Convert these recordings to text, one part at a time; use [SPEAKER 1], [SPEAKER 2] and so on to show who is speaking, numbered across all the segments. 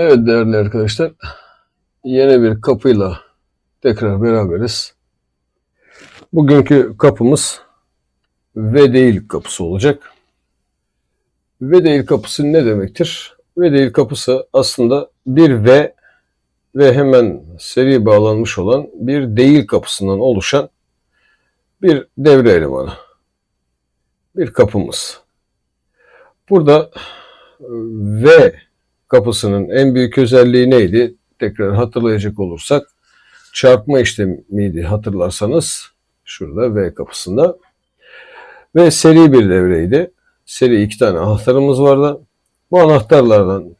[SPEAKER 1] Evet değerli arkadaşlar, yeni bir kapıyla tekrar beraberiz. Bugünkü kapımız ve değil kapısı olacak. Ve değil kapısı ne demektir? Ve değil kapısı aslında bir ve ve hemen seri bağlanmış olan bir değil kapısından oluşan bir devre elemanı. Bir kapımız. Burada ve kapısının en büyük özelliği neydi? Tekrar hatırlayacak olursak çarpma işlemiydi hatırlarsanız şurada V kapısında. Ve seri bir devreydi. Seri iki tane anahtarımız vardı. Bu anahtarlardan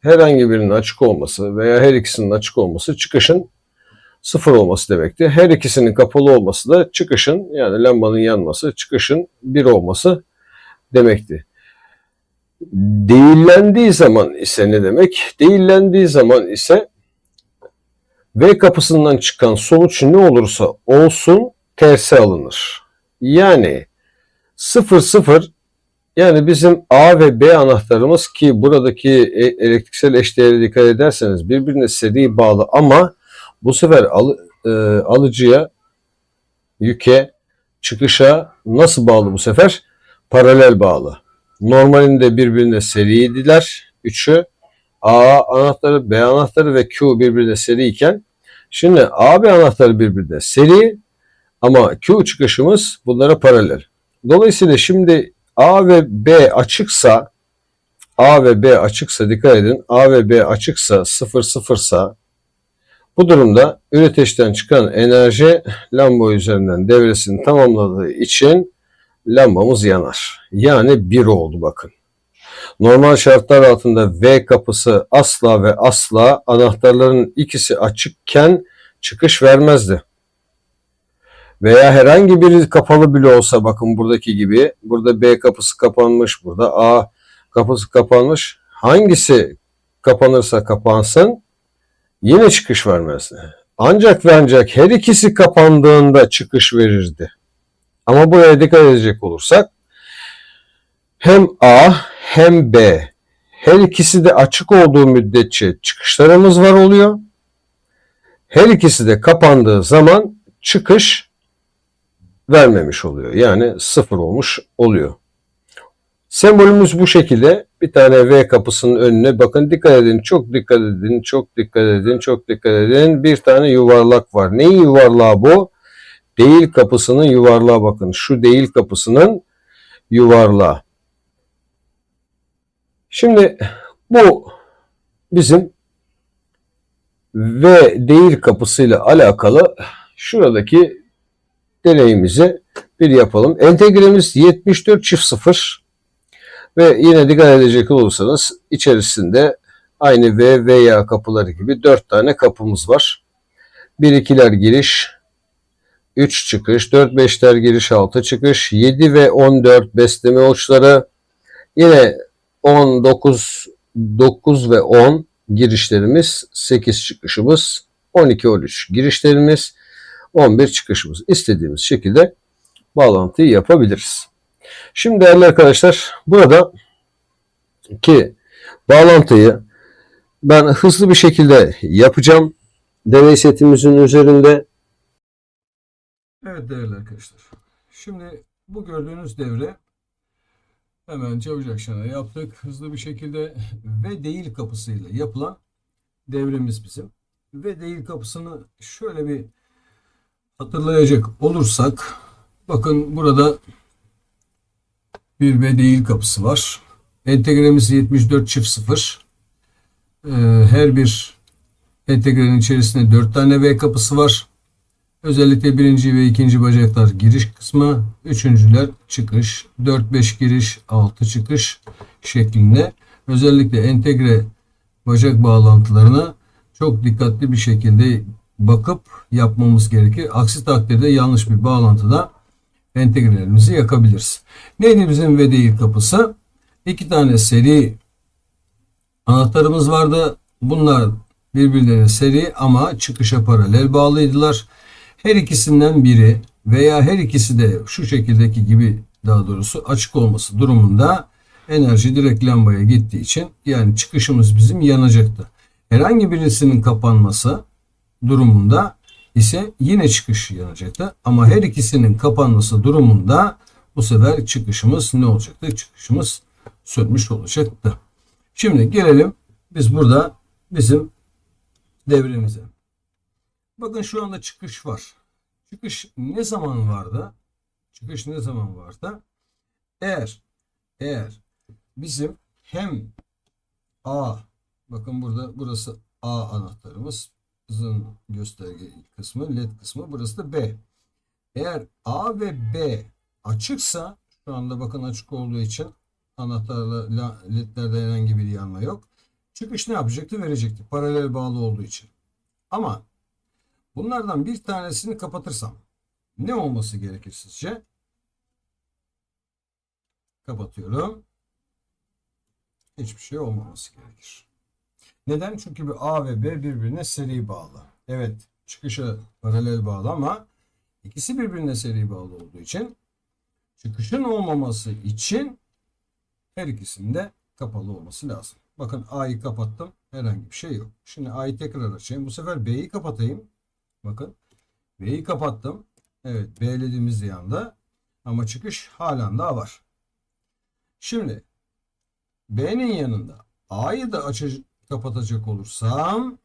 [SPEAKER 1] herhangi birinin açık olması veya her ikisinin açık olması çıkışın sıfır olması demekti. Her ikisinin kapalı olması da çıkışın yani lambanın yanması çıkışın bir olması demekti. Değillendiği zaman ise ne demek? Değillendiği zaman ise V kapısından çıkan sonuç ne olursa olsun tersi alınır. Yani 0 0 yani bizim A ve B anahtarımız ki buradaki e- elektriksel eşdeğere dikkat ederseniz birbirine seri bağlı ama bu sefer al, e, alıcıya, yüke, çıkışa nasıl bağlı bu sefer? Paralel bağlı. Normalinde birbirine seriydiler. Üçü A anahtarı, B anahtarı ve Q birbirine seri iken şimdi A, B anahtarı birbirine seri ama Q çıkışımız bunlara paralel. Dolayısıyla şimdi A ve B açıksa A ve B açıksa dikkat edin. A ve B açıksa 0 sıfırsa bu durumda üreteçten çıkan enerji lamba üzerinden devresini tamamladığı için lambamız yanar. Yani bir oldu bakın. Normal şartlar altında V kapısı asla ve asla anahtarların ikisi açıkken çıkış vermezdi. Veya herhangi biri kapalı bile olsa bakın buradaki gibi burada B kapısı kapanmış, burada A kapısı kapanmış. Hangisi kapanırsa kapansın yine çıkış vermezdi. Ancak ve ancak her ikisi kapandığında çıkış verirdi. Ama buraya dikkat edecek olursak hem A hem B her ikisi de açık olduğu müddetçe çıkışlarımız var oluyor. Her ikisi de kapandığı zaman çıkış vermemiş oluyor. Yani sıfır olmuş oluyor. Sembolümüz bu şekilde. Bir tane V kapısının önüne bakın dikkat edin, çok dikkat edin, çok dikkat edin, çok dikkat edin. Bir tane yuvarlak var. Neyin yuvarlağı bu? Değil kapısının yuvarlağı bakın. Şu değil kapısının yuvarlağı. Şimdi bu bizim ve değil kapısıyla alakalı şuradaki deneyimizi bir yapalım. Entegremiz 74 çift 0 ve yine dikkat edecek olursanız içerisinde aynı V veya kapıları gibi 4 tane kapımız var. 1-2'ler giriş, 3 çıkış, 4-5'ler giriş 6 çıkış, 7 ve 14 besleme uçları, yine 10, 9, 9 ve 10 girişlerimiz, 8 çıkışımız, 12, 13 girişlerimiz, 11 çıkışımız. İstediğimiz şekilde bağlantıyı yapabiliriz. Şimdi değerli arkadaşlar burada ki bağlantıyı ben hızlı bir şekilde yapacağım. Deney setimizin üzerinde
[SPEAKER 2] Evet değerli arkadaşlar. Şimdi bu gördüğünüz devre hemen çabucak akşana yaptık. Hızlı bir şekilde ve değil kapısıyla yapılan devremiz bizim. Ve değil kapısını şöyle bir hatırlayacak olursak bakın burada bir ve değil kapısı var. Entegremiz 74 çift 0. Ee, her bir entegrenin içerisinde 4 tane V kapısı var. Özellikle birinci ve ikinci bacaklar giriş kısmı, üçüncüler çıkış, 4-5 giriş, 6 çıkış şeklinde. Özellikle entegre bacak bağlantılarına çok dikkatli bir şekilde bakıp yapmamız gerekir. Aksi takdirde yanlış bir bağlantıda entegrelerimizi yakabiliriz. Neydi bizim ve değil kapısı? İki tane seri anahtarımız vardı. Bunlar birbirlerine seri ama çıkışa paralel bağlıydılar. Her ikisinden biri veya her ikisi de şu şekildeki gibi daha doğrusu açık olması durumunda enerji direkt lambaya gittiği için yani çıkışımız bizim yanacaktı. Herhangi birisinin kapanması durumunda ise yine çıkış yanacaktı. Ama her ikisinin kapanması durumunda bu sefer çıkışımız ne olacaktı? Çıkışımız sönmüş olacaktı. Şimdi gelelim biz burada bizim devremize. Bakın şu anda çıkış var. Çıkış ne zaman vardı? Çıkış ne zaman vardı? Eğer eğer bizim hem A bakın burada burası A anahtarımız hızın gösterge kısmı led kısmı burası da B. Eğer A ve B açıksa şu anda bakın açık olduğu için anahtarla la- ledlerde herhangi bir yanma yok. Çıkış ne yapacaktı? Verecekti. Paralel bağlı olduğu için. Ama bunlardan bir tanesini kapatırsam ne olması gerekir sizce? Kapatıyorum. Hiçbir şey olmaması gerekir. Neden? Çünkü bir A ve B birbirine seri bağlı. Evet, çıkışa paralel bağlı ama ikisi birbirine seri bağlı olduğu için çıkışın olmaması için her ikisinin de kapalı olması lazım. Bakın A'yı kapattım. Herhangi bir şey yok. Şimdi A'yı tekrar açayım. Bu sefer B'yi kapatayım. Bakın. B'yi kapattım. Evet B'lediğimiz yanda. Ama çıkış halen daha var. Şimdi B'nin yanında A'yı da açacak, kapatacak olursam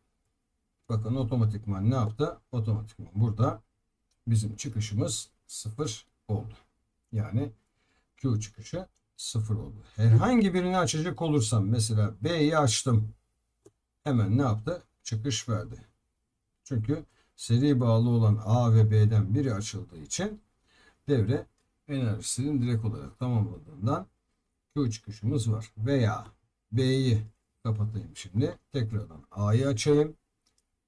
[SPEAKER 2] bakın otomatikman ne yaptı? Otomatikman burada bizim çıkışımız sıfır oldu. Yani Q çıkışı sıfır oldu. Herhangi birini açacak olursam mesela B'yi açtım. Hemen ne yaptı? Çıkış verdi. Çünkü seri bağlı olan A ve B'den biri açıldığı için devre enerjisini direkt olarak tamamladığından Q çıkışımız var. Veya B'yi kapatayım şimdi. Tekrardan A'yı açayım.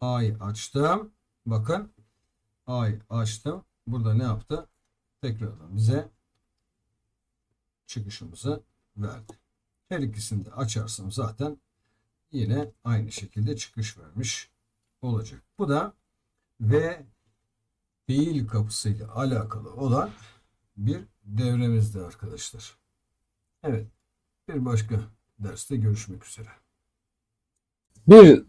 [SPEAKER 2] A'yı açtım. Bakın A'yı açtım. Burada ne yaptı? Tekrardan bize çıkışımızı verdi. Her ikisini de açarsam zaten yine aynı şekilde çıkış vermiş olacak. Bu da ve değil kapısıyla alakalı olan bir devremizdi arkadaşlar. Evet. Bir başka derste görüşmek üzere.
[SPEAKER 1] Bir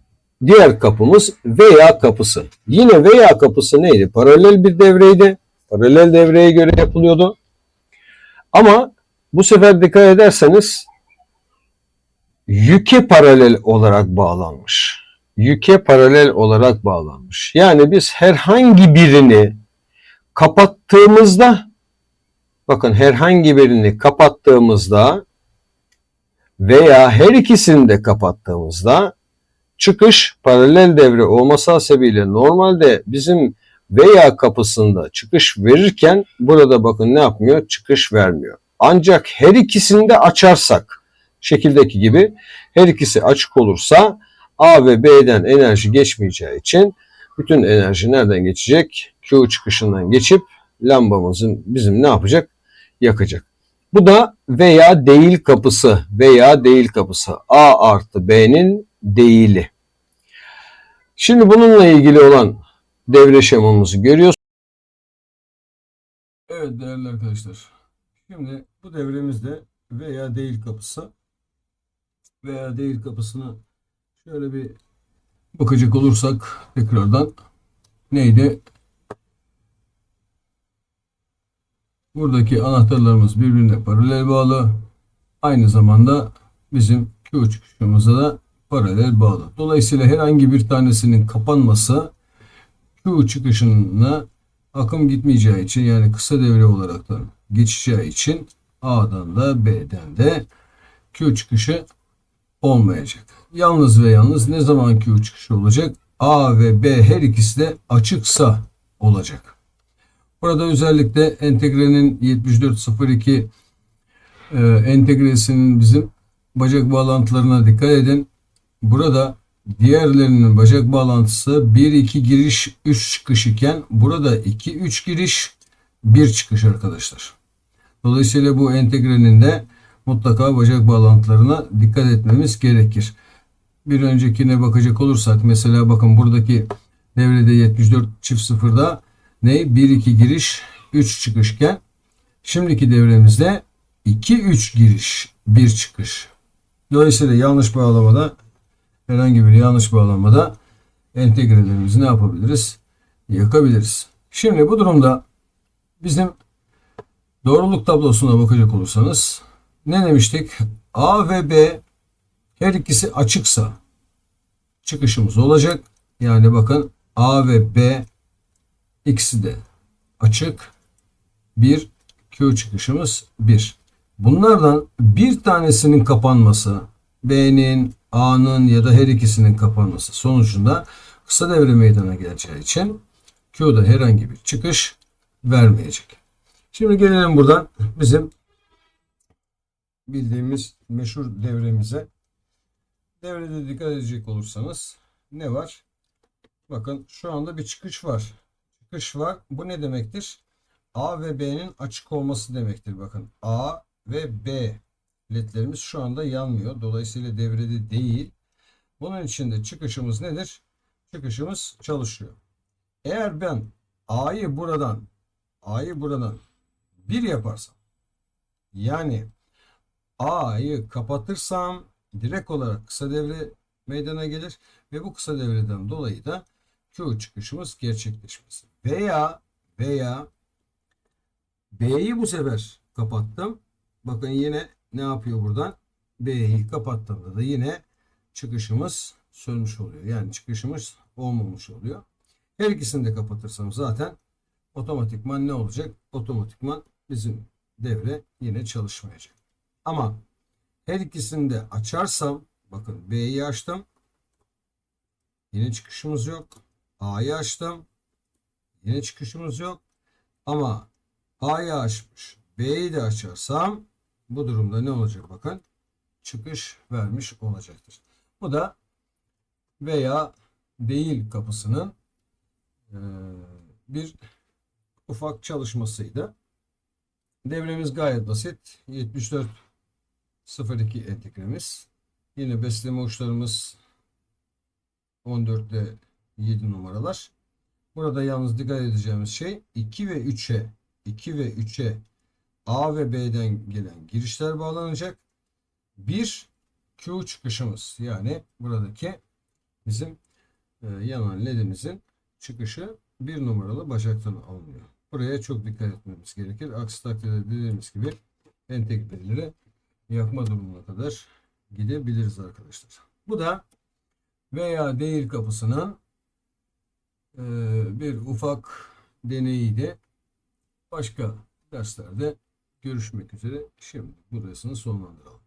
[SPEAKER 1] diğer kapımız veya kapısı. Yine veya kapısı neydi? Paralel bir devreydi. Paralel devreye göre yapılıyordu. Ama bu sefer dikkat ederseniz yüke paralel olarak bağlanmış. Yüke paralel olarak bağlanmış. Yani biz herhangi birini kapattığımızda bakın herhangi birini kapattığımızda veya her ikisini de kapattığımızda çıkış paralel devre olması hasebiyle normalde bizim veya kapısında çıkış verirken burada bakın ne yapmıyor? Çıkış vermiyor. Ancak her ikisini de açarsak şekildeki gibi her ikisi açık olursa A ve B'den enerji geçmeyeceği için bütün enerji nereden geçecek? Q çıkışından geçip lambamızın bizim ne yapacak? Yakacak. Bu da veya değil kapısı veya değil kapısı. A artı B'nin değili. Şimdi bununla ilgili olan devre şemamızı görüyorsunuz.
[SPEAKER 2] Evet değerli arkadaşlar. Şimdi bu devremizde veya değil kapısı veya değil kapısını şöyle bir bakacak olursak tekrardan neydi? Buradaki anahtarlarımız birbirine paralel bağlı. Aynı zamanda bizim Q çıkışımıza da paralel bağlı. Dolayısıyla herhangi bir tanesinin kapanması Q çıkışına akım gitmeyeceği için yani kısa devre olarak da geçeceği için A'dan da B'den de Q çıkışı olmayacak. Yalnız ve yalnız ne zaman Q çıkışı olacak? A ve B her ikisi de açıksa olacak. Burada özellikle entegrenin 7402 e, entegresinin bizim bacak bağlantılarına dikkat edin. Burada diğerlerinin bacak bağlantısı 1-2 giriş 3 çıkış iken burada 2-3 giriş 1 çıkış arkadaşlar. Dolayısıyla bu entegrenin de mutlaka bacak bağlantılarına dikkat etmemiz gerekir. Bir öncekine bakacak olursak mesela bakın buradaki devrede 74 çift sıfırda ne? 1-2 giriş 3 çıkışken şimdiki devremizde 2-3 giriş 1 çıkış. Dolayısıyla yanlış bağlamada herhangi bir yanlış bağlanmada entegrelerimizi ne yapabiliriz? Yakabiliriz. Şimdi bu durumda bizim doğruluk tablosuna bakacak olursanız ne demiştik? A ve B her ikisi açıksa çıkışımız olacak. Yani bakın A ve B ikisi de açık. Bir Q çıkışımız 1. Bunlardan bir tanesinin kapanması B'nin, A'nın ya da her ikisinin kapanması sonucunda kısa devre meydana geleceği için Q'da herhangi bir çıkış vermeyecek. Şimdi gelelim buradan bizim bildiğimiz meşhur devremize. Devrede dikkat edecek olursanız ne var? Bakın şu anda bir çıkış var. Çıkış var. Bu ne demektir? A ve B'nin açık olması demektir. Bakın A ve B ledlerimiz şu anda yanmıyor. Dolayısıyla devrede değil. Bunun için de çıkışımız nedir? Çıkışımız çalışıyor. Eğer ben A'yı buradan A'yı buradan 1 yaparsam yani A'yı kapatırsam direkt olarak kısa devre meydana gelir ve bu kısa devreden dolayı da Q çıkışımız gerçekleşmez. Veya veya B'yi bu sefer kapattım. Bakın yine ne yapıyor buradan? B'yi kapattığımda da yine çıkışımız sönmüş oluyor. Yani çıkışımız olmamış oluyor. Her ikisini de kapatırsam zaten otomatikman ne olacak? Otomatikman bizim devre yine çalışmayacak. Ama her ikisini de açarsam bakın B'yi açtım. Yine çıkışımız yok. A'yı açtım. Yine çıkışımız yok. Ama A'yı açmış. B'yi de açarsam bu durumda ne olacak bakın. Çıkış vermiş olacaktır. Bu da veya değil kapısının eee, bir ufak çalışmasıydı. Devremiz gayet basit. 7402 entegremiz. Yine besleme uçlarımız 14 ile 7 numaralar. Burada yalnız dikkat edeceğimiz şey 2 ve 3'e 2 ve 3'e A ve B'den gelen girişler bağlanacak. Bir Q çıkışımız yani buradaki bizim e, yanan ledimizin çıkışı bir numaralı bacaktan alınıyor. Buraya çok dikkat etmemiz gerekir. Aksi takdirde dediğimiz gibi entegreleri yakma durumuna kadar gidebiliriz arkadaşlar. Bu da veya değil kapısının e, bir ufak deneyiydi. Başka derslerde görüşmek üzere. Şimdi burasını sonlandıralım.